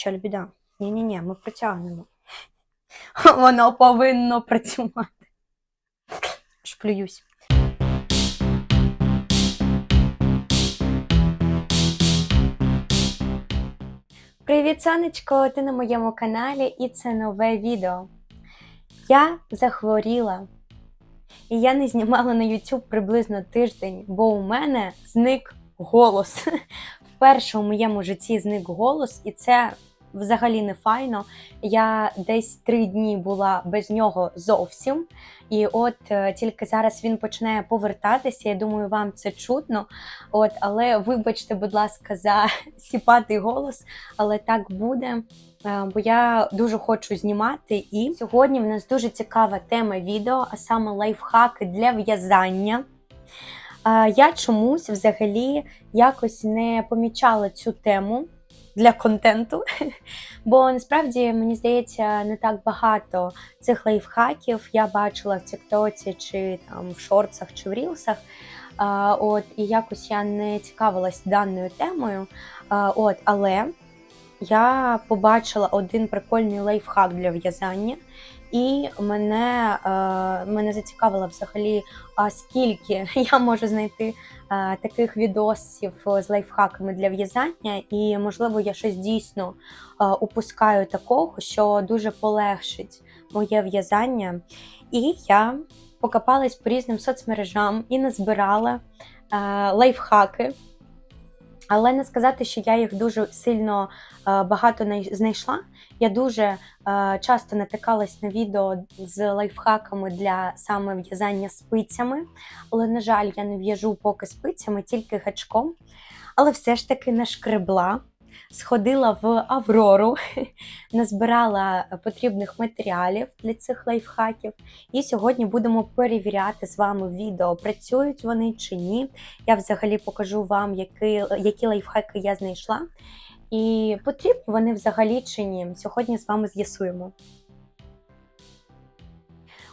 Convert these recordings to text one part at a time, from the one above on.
Печаль біда. Ні-ні-ні, ми протягнемо. Воно повинно працювати. Шплююсь. Привіт, сонечко! Ти на моєму каналі і це нове відео. Я захворіла. І я не знімала на YouTube приблизно тиждень, бо у мене зник голос. Вперше у моєму житті зник голос, і це взагалі не файно. Я десь три дні була без нього зовсім. І от е, тільки зараз він починає повертатися. Я думаю, вам це чутно. От, але вибачте, будь ласка, за сіпатий голос, але так буде. Е, Бо я дуже хочу знімати, і сьогодні в нас дуже цікава тема відео, а саме лайфхаки для в'язання. Е, Я чомусь взагалі якось не помічала цю тему для контенту, бо насправді мені здається не так багато цих лайфхаків я бачила в Тіктоці чи там в шорцах чи в рілсах. А, от і якось я не цікавилась даною темою. А, от, але я побачила один прикольний лайфхак для в'язання, і мене, е, мене зацікавило взагалі, а скільки я можу знайти е, таких відосів з лайфхаками для в'язання, і можливо я щось дійсно е, упускаю такого, що дуже полегшить моє в'язання. І я покопалась по різним соцмережам і назбирала лайфхаки. Але не сказати, що я їх дуже сильно е, багато най- знайшла. Я дуже е, часто натикалась на відео з лайфхаками для саме в'язання спицями. Але, на жаль, я не в'яжу поки спицями, тільки гачком. Але все ж таки нашкребла, сходила в Аврору, назбирала потрібних матеріалів для цих лайфхаків. І сьогодні будемо перевіряти з вами відео, працюють вони чи ні. Я взагалі покажу вам, які, які лайфхаки я знайшла. І потрібні вони взагалі чи ні. Сьогодні з вами з'ясуємо.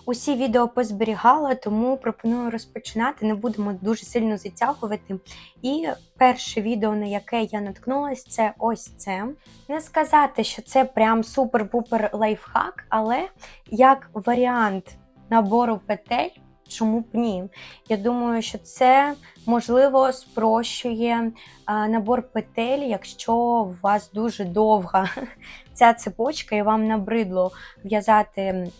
Усі відео позберігала, тому пропоную розпочинати. Не будемо дуже сильно затягувати. І перше відео, на яке я наткнулась, це ось це. Не сказати, що це прям супер-пупер лайфхак, але як варіант набору петель, чому б ні? Я думаю, що це можливо спрощує набор петель, якщо у вас дуже довга ця цепочка і вам набридло в'язати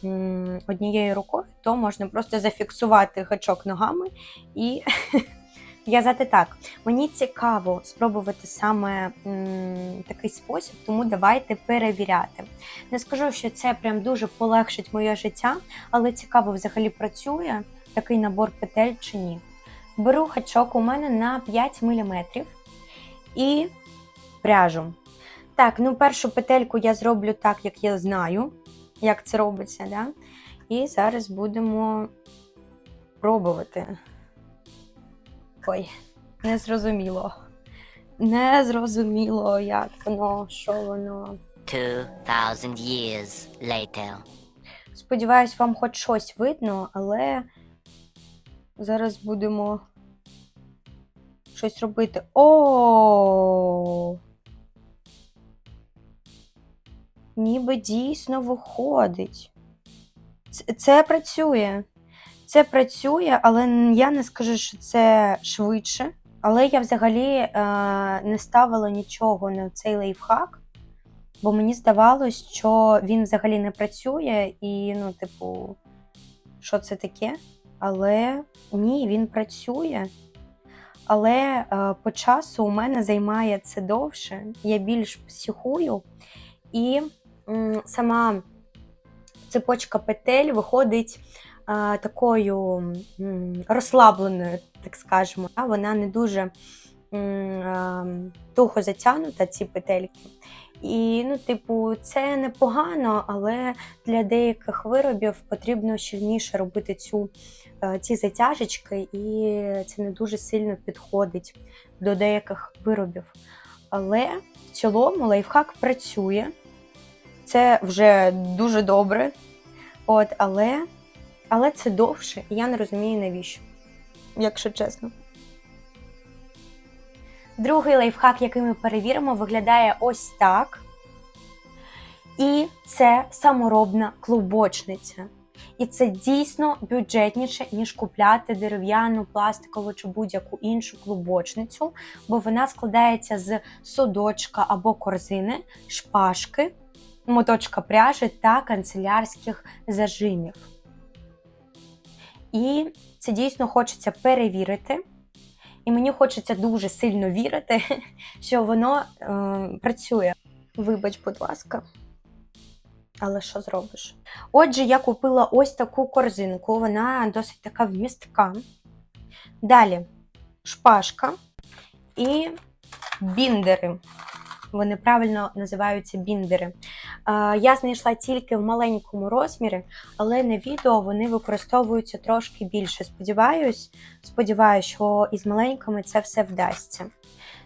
однією рукою, то можна просто зафіксувати гачок ногами і в'язати так. Мені цікаво спробувати саме м, такий спосіб, тому давайте перевіряти. Не скажу, що це прям дуже полегшить моє життя, але цікаво взагалі працює такий набор петель чи ні. Беру гачок у мене на 5 мм і пряжу. Так, ну першу петельку я зроблю так, як я знаю, як це робиться. Да? І зараз будемо пробувати. Ой, не зрозуміло. Не зрозуміло, як воно, що воно. 2,000 years later. Сподіваюсь, вам хоч щось видно, але зараз будемо щось робити. О! Ніби дійсно виходить. Це, працює. Це працює, але я не скажу, що це швидше. Але я взагалі е, не ставила нічого на цей лайфхак, бо мені здавалось, що він взагалі не працює, і, ну, типу, що це таке? Але ні, він працює. Але е, по часу у мене займає це довше, я більш психую, і сама цепочка петель виходить е, такою розслабленою, так скажемо. Вона не дуже е, туго затягнута, ці петельки. І, ну, типу, це непогано, але для деяких виробів потрібно щільніше робити цю, е, ці затяжечки, і це не дуже сильно підходить до деяких виробів. Але в цілому лайфхак працює. Це вже дуже добре. От, але, але це довше, і я не розумію навіщо, якщо чесно. Другий лайфхак, який ми перевіримо, виглядає ось так. І це саморобна клубочниця. І це дійсно бюджетніше, ніж купляти дерев'яну, пластикову чи будь-яку іншу клубочницю, бо вона складається з судочка або корзини, шпажки, моточка пряжі та канцелярських зажимів. І це дійсно хочеться перевірити. І мені хочеться дуже сильно вірити, що воно е, працює. Вибач, будь ласка. Але що зробиш? Отже, я купила ось таку корзинку, вона досить така вмістка. Далі шпажка і біндери. Вони правильно називаються біндери. Я знайшла тільки в маленькому розмірі, але на відео вони використовуються трошки більше. Сподіваюсь, сподіваюсь, що із маленькими це все вдасться.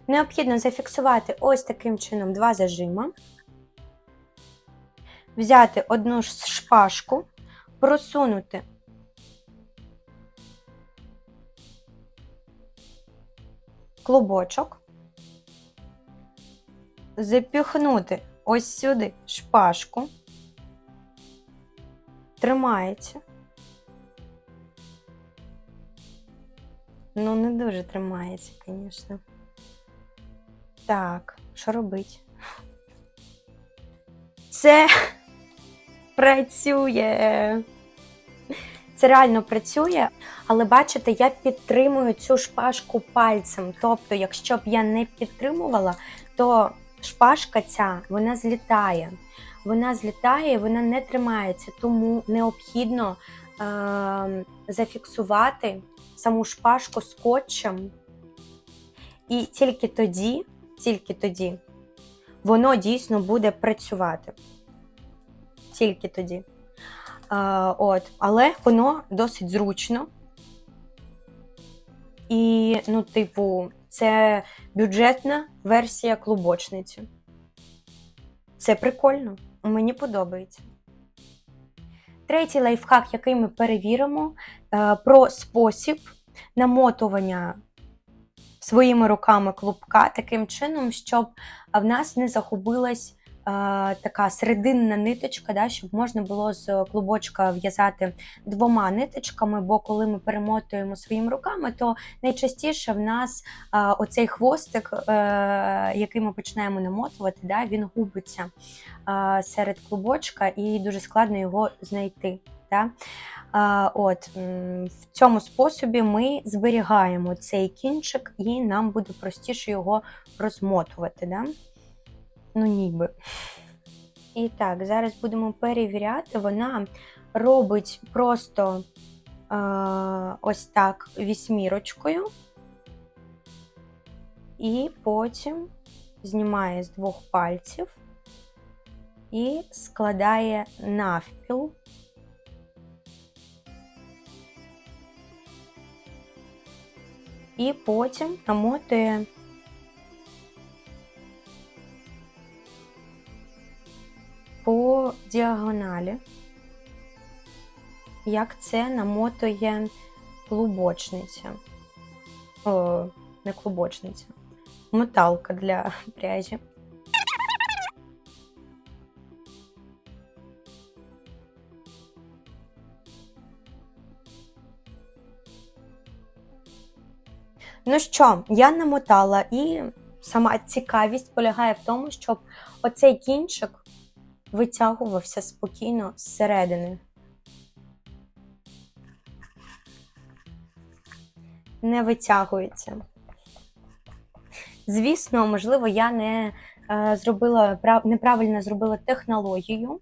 Необхідно зафіксувати ось таким чином два зажима взяти одну шпажку, просунути клубочок, запіхнути ось сюди шпажку, тримається. Ну, не дуже тримається, звісно. Так, що робить? Це працює. Це реально працює, але бачите, я підтримую цю шпажку пальцем. Тобто, якщо б я не підтримувала, то шпажка ця вона злітає. Вона злітає, вона не тримається, тому необхідно е- зафіксувати саму шпажку скотчем. І тільки тоді, тільки тоді воно дійсно буде працювати. Тільки тоді. А, от, але воно досить зручно. І, ну, типу, це бюджетна версія клубочниці. Це прикольно. Мені подобається. Третій лайфхак, який ми перевіримо, е, про спосіб намотування своїми руками клубка таким чином, щоб в нас не загубилась е, така серединна ниточка, да, щоб можна було з клубочка в'язати двома ниточками, бо коли ми перемотуємо своїми руками, то найчастіше в нас е, оцей хвостик, е, який ми починаємо намотувати, да, він губиться е, серед клубочка і дуже складно його знайти. Да? От, в цьому способі ми зберігаємо цей кінчик, і нам буде простіше його розмотувати. Да? Ну, ніби. І так, зараз будемо перевіряти. Вона робить просто е, ось так вісьмірочкою, і потім знімає з двох пальців і складає навпіл. І потім намотує по діагоналі, як це намотує клубочниця. О, не клубочниця, моталка для пряжі. Ну що, я намотала, і сама цікавість полягає в тому, щоб оцей кінчик витягувався спокійно зсередини. Не витягується. Звісно, можливо, я не е, зробила прав- неправильно зробила технологію,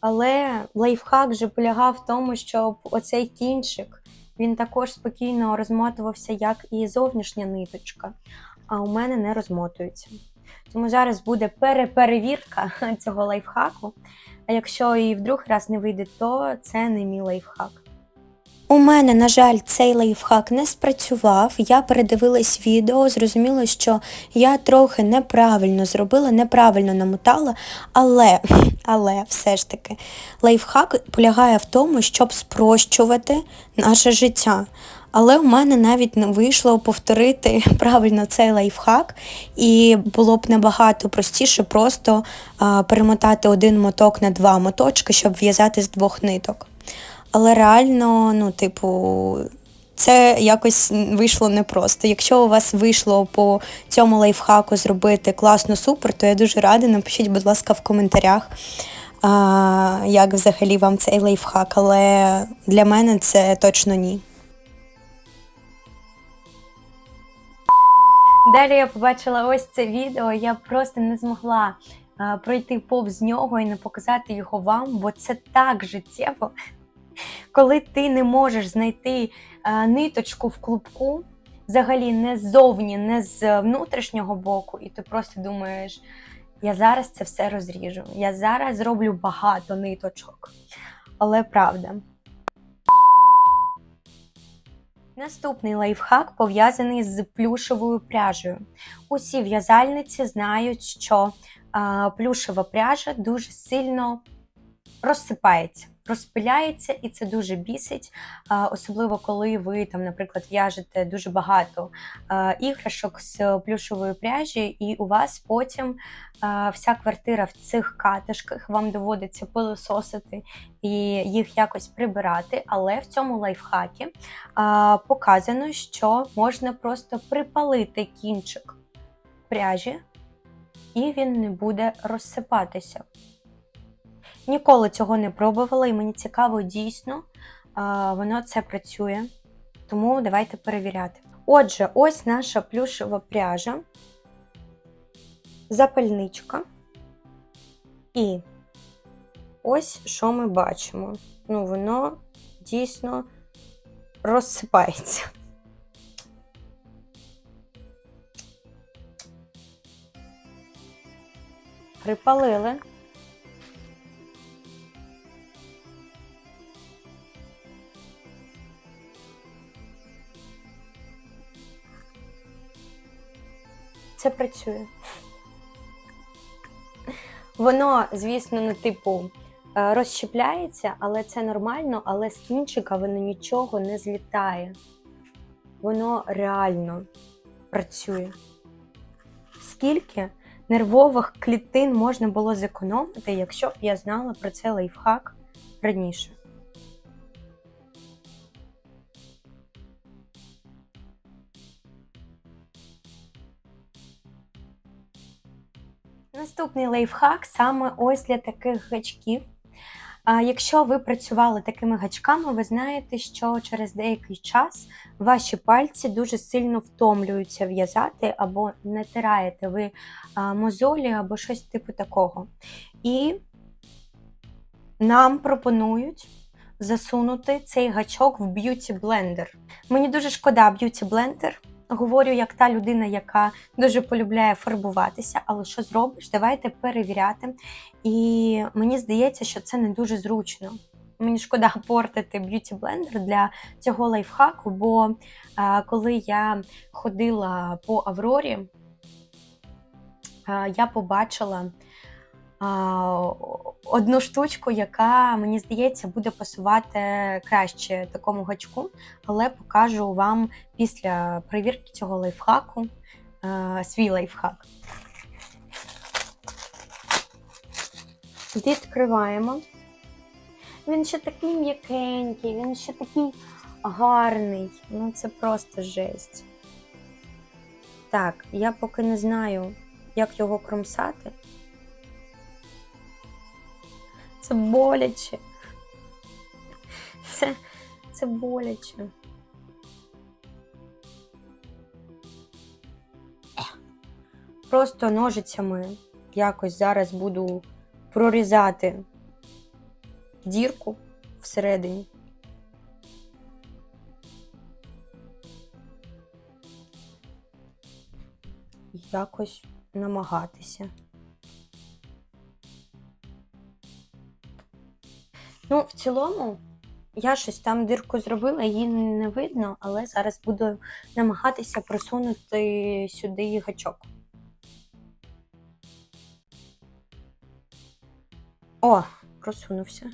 але лайфхак же полягав в тому, щоб оцей кінчик він також спокійно розмотувався, як і зовнішня ниточка, а у мене не розмотується. Тому зараз буде переперевірка цього лайфхаку. А якщо і в другий раз не вийде, то це не мій лайфхак. У мене, на жаль, цей лайфхак не спрацював. Я передивилась відео, зрозуміла, що я трохи неправильно зробила, неправильно намотала, але, але все ж таки, лайфхак полягає в тому, щоб спрощувати наше життя. Але у мене навіть не вийшло повторити правильно цей лайфхак, і було б набагато простіше просто а, перемотати один моток на два моточки, щоб в'язати з двох ниток. Але реально, ну, типу, це якось вийшло непросто. Якщо у вас вийшло по цьому лайфхаку зробити класно супер, то я дуже рада. Напишіть, будь ласка, в коментарях, а, як взагалі вам цей лайфхак. Але для мене це точно ні. Далі я побачила ось це відео. Я просто не змогла пройти повз нього і не показати його вам, бо це так життєво. Коли ти не можеш знайти а, ниточку в клубку, взагалі не ззовні, не з внутрішнього боку, і ти просто думаєш, я зараз це все розріжу. Я зараз зроблю багато ниточок. Але правда. Наступний лайфхак пов'язаний з плюшевою пряжею. Усі в'язальниці знають, що а, плюшева пряжа дуже сильно розсипається, розпиляється, і це дуже бісить, особливо коли ви там, наприклад, в'яжете дуже багато іграшок з плюшевої пряжі, і у вас потім вся квартира в цих катишках вам доводиться пилососити і їх якось прибирати. Але в цьому лайфхакі показано, що можна просто припалити кінчик пряжі, і він не буде розсипатися. Ніколи цього не пробувала, і мені цікаво, дійсно воно це працює. Тому давайте перевіряти. Отже, ось наша плюшева пряжа, запальничка. І ось що ми бачимо. Ну, воно дійсно розсипається. Припалили. Це працює. Воно, звісно, не типу е, розщепляється, але це нормально, але з кінчика воно нічого не злітає. Воно реально працює. Скільки нервових клітин можна було зекономити, якщо б я знала про цей лайфхак раніше? Наступний лайфхак саме ось для таких гачків. Якщо ви працювали такими гачками, ви знаєте, що через деякий час ваші пальці дуже сильно втомлюються в'язати, або натираєте ви мозолі, або щось типу такого. І нам пропонують засунути цей гачок в б'юті блендер. Мені дуже шкода б'юті блендер. Говорю, як та людина, яка дуже полюбляє фарбуватися, але що зробиш? Давайте перевіряти. І мені здається, що це не дуже зручно. Мені шкода портити б'юті блендер для цього лайфхаку, бо а, коли я ходила по Аврорі, а, я побачила одну штучку, яка, мені здається, буде пасувати краще такому гачку, але покажу вам після перевірки цього лайфхаку свій лайфхак. Відкриваємо. Він ще такий м'якенький, він ще такий гарний. Ну, це просто жесть. Так, я поки не знаю, як його кромсати. Це боляче. Це, це боляче. Просто ножицями якось зараз буду прорізати дірку всередині. Якось намагатися. Ну, в цілому, Я щось там дирку зробила, її не видно, але зараз буду намагатися просунути сюди гачок. О, просунувся.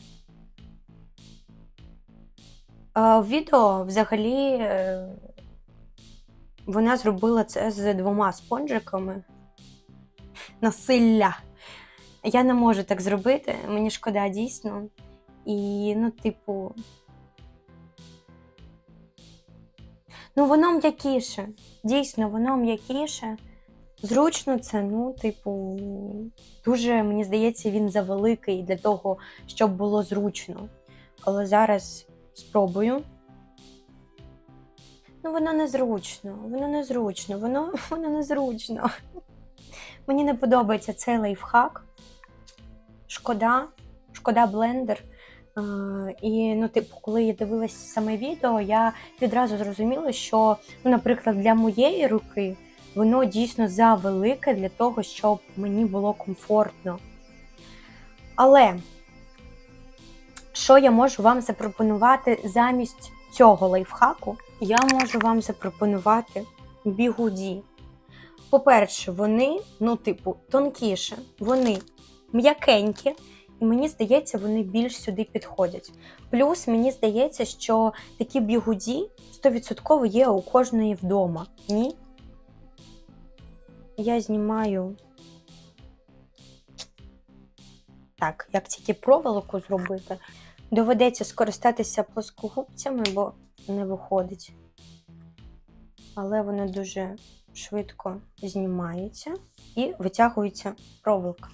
В відео взагалі е, вона зробила це з двома спонжиками. Насилля. Я не можу так зробити, мені шкода дійсно. І, ну, типу. Ну, воно м'якіше. Дійсно, воно м'якіше. Зручно це, ну, типу, дуже, мені здається, він завеликий для того, щоб було зручно. Але зараз спробую. Ну, воно незручно, воно незручно, воно, воно незручно. Мені не подобається цей лайфхак. Шкода, шкода блендер. Е, І, ну, типу, коли я дивилася саме відео, я відразу зрозуміла, що, ну, наприклад, для моєї руки воно дійсно завелике для того, щоб мені було комфортно. Але що я можу вам запропонувати замість цього лайфхаку? Я можу вам запропонувати бігуді. По-перше, вони, ну, типу, тонкіше, вони м'якенькі, і мені здається, вони більш сюди підходять. Плюс мені здається, що такі бігуді 100% є у кожної вдома. Ні? Я знімаю. Так, як тільки проволоку зробити, доведеться скористатися плоскогубцями, бо не виходить. Але воно дуже швидко знімається і витягується проволока.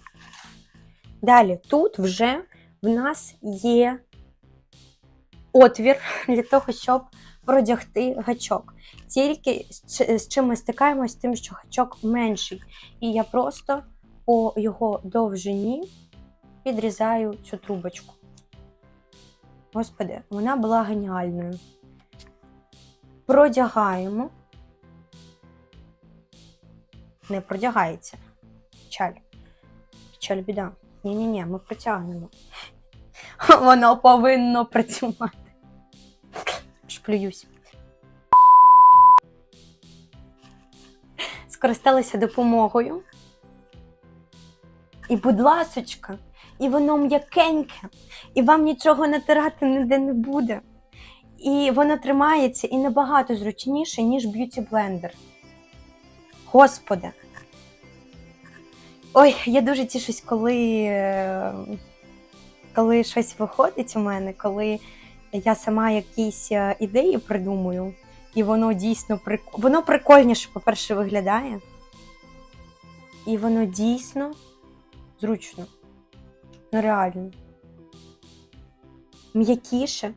Далі, тут вже в нас є отвір для того, щоб продягти гачок. Тільки з чим ми стикаємось, з тим, що гачок менший. І я просто по його довжині підрізаю цю трубочку. Господи, вона була геніальною. Продягаємо. Не продягається. Печаль. Печаль біда. Ні-ні-ні, ми протягнемо. Воно повинно працювати. Шплююсь. Скористалася допомогою. І, будь ласочка, і воно м'якеньке, і вам нічого натирати ніде не буде. І воно тримається і набагато зручніше, ніж б'юті блендер. Господи. Ой, я дуже тішусь, коли, коли щось виходить у мене, коли я сама якісь е, ідеї придумую, і воно дійсно прик... воно прикольніше, по-перше, виглядає. І воно дійсно зручно. Ну реально. М'якіше.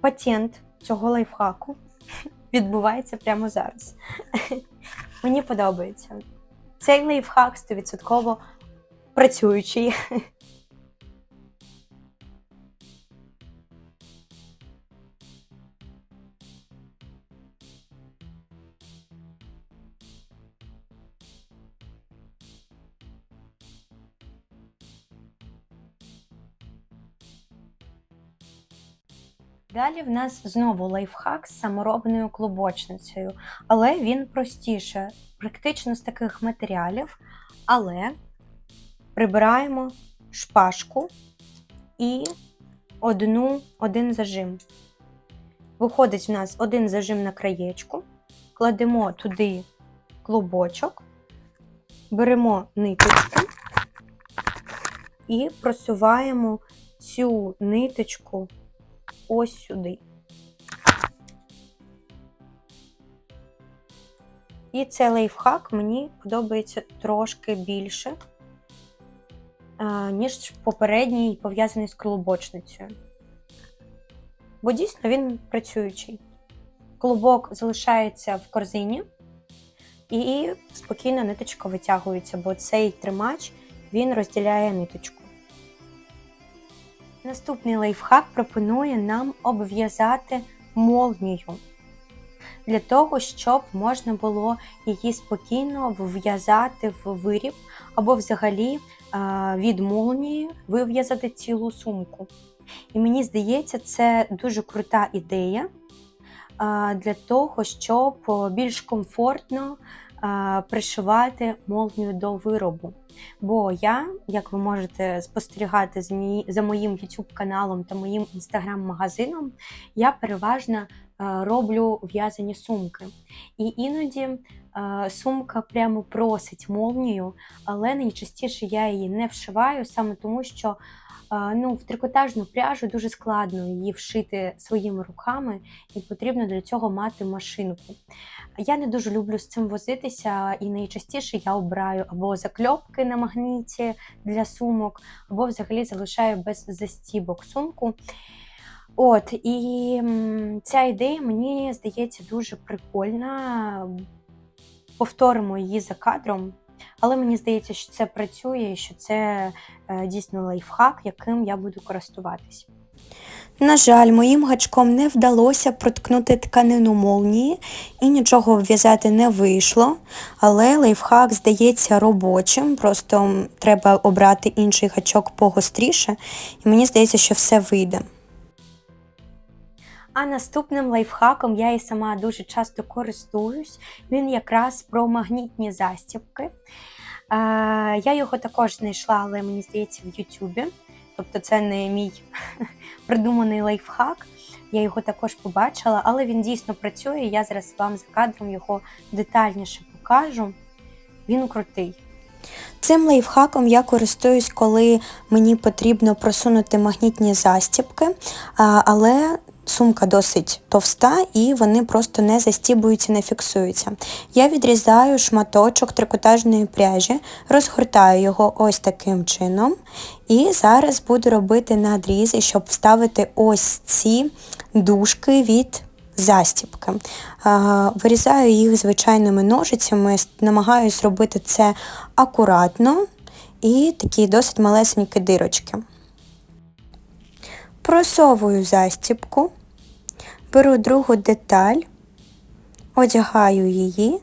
Патент цього лайфхаку відбувається прямо зараз. Мені подобається. Цей лайфхак 100% працюючий. Далі в нас знову лайфхак з саморобною клубочницею, але він простіше, практично з таких матеріалів. Але прибираємо шпажку і одну, один зажим. Виходить в нас один зажим на краєчку, кладемо туди клубочок, беремо ниточку і просуваємо цю ниточку ось сюди. І цей лайфхак мені подобається трошки більше, ніж попередній пов'язаний з колобочницею. Бо дійсно він працюючий. Клубок залишається в корзині, і спокійно ниточка витягується, бо цей тримач він розділяє ниточку. Наступний лайфхак пропонує нам обв'язати молнію. для того, щоб можна було її спокійно вв'язати в виріб або взагалі від молнії вив'язати цілу сумку. І мені здається, це дуже крута ідея для того, щоб більш комфортно пришивати молнію до виробу. Бо я, як ви можете спостерігати за, моїм YouTube каналом та моїм інстаграм-магазином, я переважно е, роблю в'язані сумки. І іноді е, сумка прямо просить молнію, але найчастіше я її не вшиваю саме тому, що ну, в трикотажну пряжу дуже складно її вшити своїми руками, і потрібно для цього мати машинку. Я не дуже люблю з цим возитися, і найчастіше я обираю або закльопки на магніті для сумок, або взагалі залишаю без застібок сумку. От, і ця ідея мені здається дуже прикольна. Повторимо її за кадром, але мені здається, що це працює, і що це е, дійсно лайфхак, яким я буду користуватись. На жаль, моїм гачком не вдалося проткнути тканину молнії і нічого вв'язати не вийшло, але лайфхак здається робочим, просто треба обрати інший гачок погостріше, і мені здається, що все вийде. А наступним лайфхаком я і сама дуже часто користуюсь. Він якраз про магнітні застібки. Я його також знайшла, але мені здається, в Ютубі. Тобто це не мій придуманий лайфхак. Я його також побачила, але він дійсно працює. Я зараз вам за кадром його детальніше покажу. Він крутий. Цим лайфхаком я користуюсь, коли мені потрібно просунути магнітні застібки, але сумка досить товста і вони просто не застібуються, не фіксуються. Я відрізаю шматочок трикотажної пряжі, розгортаю його ось таким чином. І зараз буду робити надрізи, щоб вставити ось ці дужки від застібки. Вирізаю їх звичайними ножицями, намагаюсь зробити це акуратно і такі досить малесенькі дирочки. Просовую застібку, беру другу деталь, одягаю її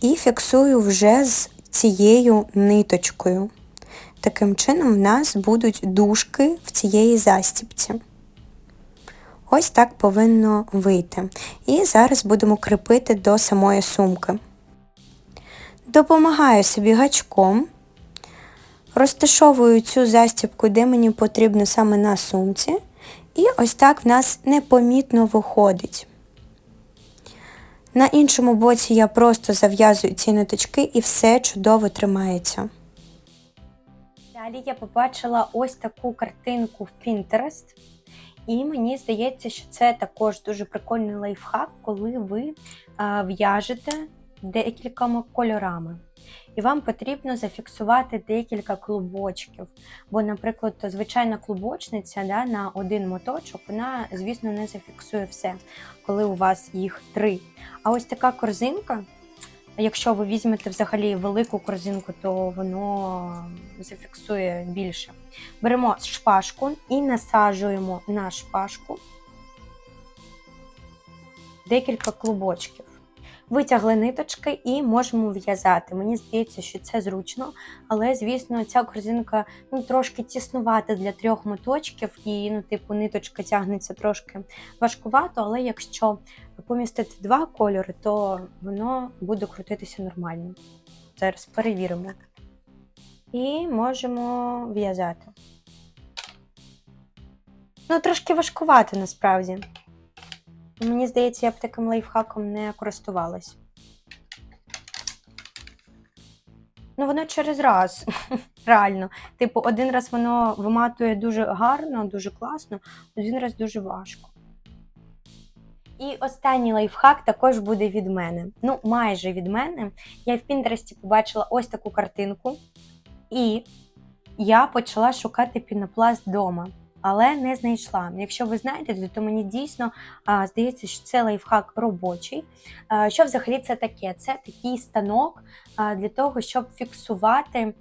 і фіксую вже з цією ниточкою. Таким чином, в нас будуть дужки в цієї застібці. Ось так повинно вийти. І зараз будемо кріпити до самої сумки. Допомагаю собі гачком, розташовую цю застібку, де мені потрібно саме на сумці, і ось так в нас непомітно виходить. На іншому боці я просто зав'язую ці ниточки і все чудово тримається. Далі я побачила ось таку картинку в Pinterest. І мені здається, що це також дуже прикольний лайфхак, коли ви в'яжете декількома кольорами. І вам потрібно зафіксувати декілька клубочків. Бо, наприклад, звичайна клубочниця да, на один моточок, вона, звісно, не зафіксує все, коли у вас їх три. А ось така корзинка, якщо ви візьмете взагалі велику корзинку, то воно зафіксує більше. Беремо шпажку і насаджуємо на шпажку декілька клубочків. Витягли ниточки і можемо в'язати. Мені здається, що це зручно, але, звісно, ця корзинка ну, трошки тіснувата для трьох моточків, і ну, типу, ниточка тягнеться трошки важкувато, але якщо помістити два кольори, то воно буде крутитися нормально. Зараз перевіримо. І можемо в'язати. Ну, трошки важкувато насправді. Мені здається, я б таким лайфхаком не користувалась. Ну, воно через раз. Реально. Типу, один раз воно виматує дуже гарно, дуже класно, один раз дуже важко. І останній лайфхак також буде від мене. Ну, майже від мене. Я в Пінтересті побачила ось таку картинку, і я почала шукати пінопласт вдома, але не знайшла. Якщо ви знаєте, то мені дійсно здається, що це лайфхак робочий. Що взагалі це таке? Це такий станок для того, щоб фіксувати.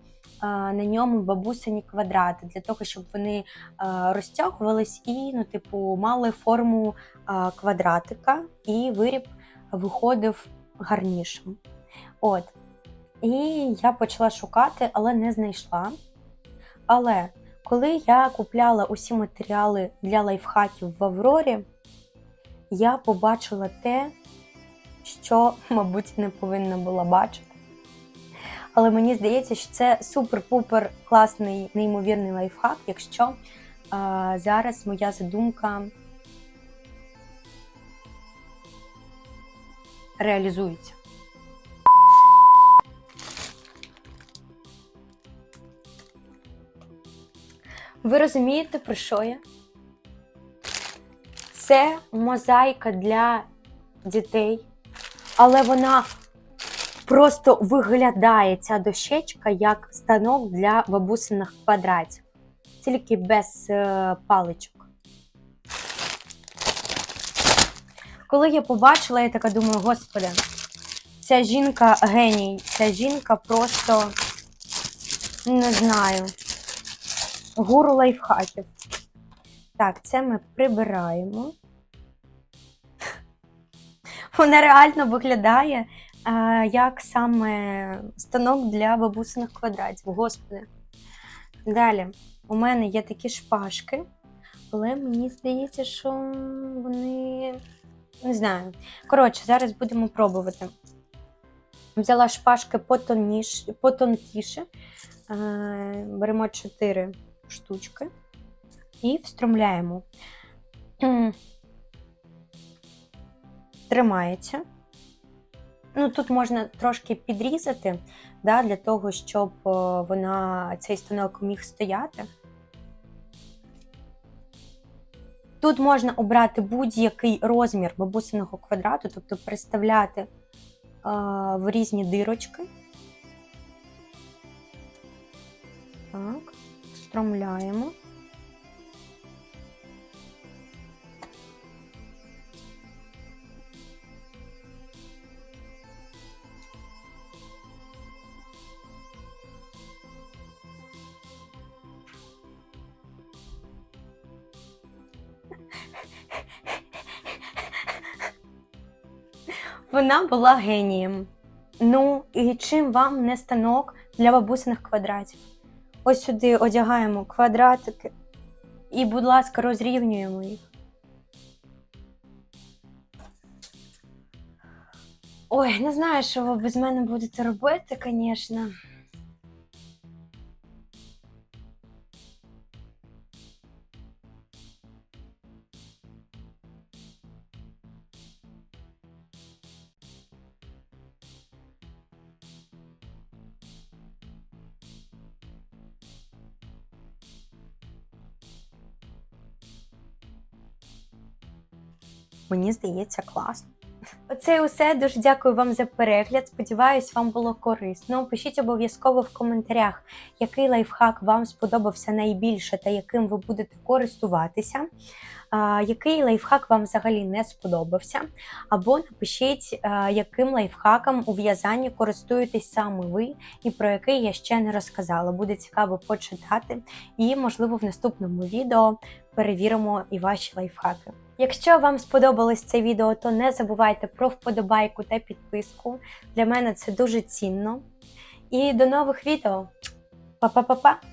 На ньому бабусині квадрати для того, щоб вони розтягувались і, ну, типу, мали форму квадратика, і виріб виходив гарнішим. От. І я почала шукати, але не знайшла. Але коли я купляла усі матеріали для лайфхаків в Аврорі, я побачила те, що, мабуть, не повинна була бачити. Але мені здається, що це супер-пупер класний, неймовірний лайфхак, якщо а, зараз моя задумка реалізується. Ви розумієте, про що я? Це мозаїка для дітей, але вона просто виглядає ця дощечка як станок для бабусиних квадратів, тільки без е, паличок. Коли я побачила, я така думаю, господи, ця жінка геній, ця жінка просто не знаю, гуру лайфхаків. Так, це ми прибираємо. Вона реально виглядає а, як саме станок для бабусиних квадратів. Господи. Далі, у мене є такі шпажки, але мені здається, що вони. Не знаю. Коротше, зараз будемо пробувати. Взяла шпажки потоніш, потонкіше. Беремо 4 штучки і встромляємо. Тримається. Ну, тут можна трошки підрізати, да, для того, щоб вона, цей станок міг стояти. Тут можна обрати будь-який розмір бабусиного квадрату, тобто переставляти е, в різні дирочки. Так, встромляємо. Вона була генієм. Ну, і чим вам не станок для бабусиних квадратів? Ось сюди одягаємо квадратики і, будь ласка, розрівнюємо їх. Ой, не знаю, що ви без мене будете робити, звісно. Мені здається, класно. Оце і усе. Дуже дякую вам за перегляд. Сподіваюсь, вам було корисно. Пишіть обов'язково в коментарях, який лайфхак вам сподобався найбільше та яким ви будете користуватися. Який лайфхак вам взагалі не сподобався? Або напишіть, яким лайфхаком у в'язанні користуєтесь саме ви, і про який я ще не розказала. Буде цікаво почитати, і, можливо, в наступному відео перевіримо і ваші лайфхаки. Якщо вам сподобалось це відео, то не забувайте про вподобайку та підписку. Для мене це дуже цінно. І до нових відео. Па-па-па-па!